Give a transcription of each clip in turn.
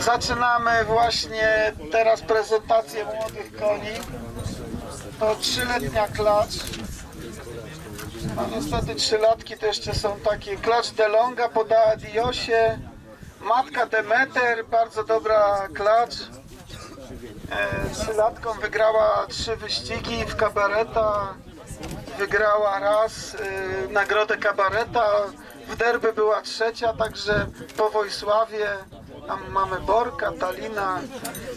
Zaczynamy właśnie teraz prezentację młodych koni. To trzyletnia klacz. No niestety trzylatki to jeszcze są takie klacz de longa po Adiosie. Matka Demeter, bardzo dobra klacz. E, Trzylatką wygrała trzy wyścigi w kabareta. Wygrała raz e, nagrodę kabareta. W derby była trzecia, także po Wojsławie. Tam mamy Borka, Talina,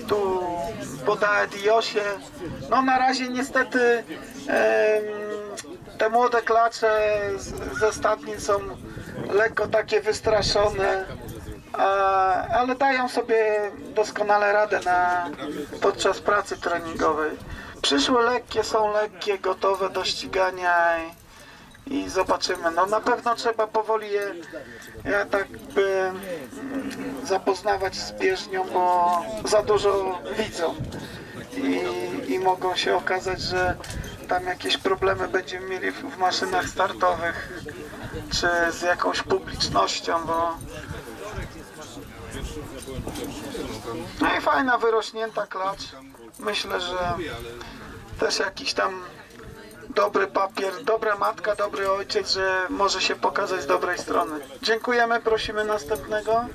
tu po Daediosie. No na razie niestety em, te młode klacze z, ze stadnin są lekko takie wystraszone, a, ale dają sobie doskonale radę na, podczas pracy treningowej. Przyszłe lekkie są lekkie, gotowe do ścigania i, i zobaczymy. No na pewno trzeba powoli je ja tak by mm, zapoznawać z bieżnią, bo za dużo widzą i, i mogą się okazać, że tam jakieś problemy będziemy mieli w, w maszynach startowych czy z jakąś publicznością, bo no i fajna wyrośnięta klacz. Myślę, że też jakiś tam dobry papier, dobra matka, dobry ojciec, że może się pokazać z dobrej strony. Dziękujemy, prosimy następnego.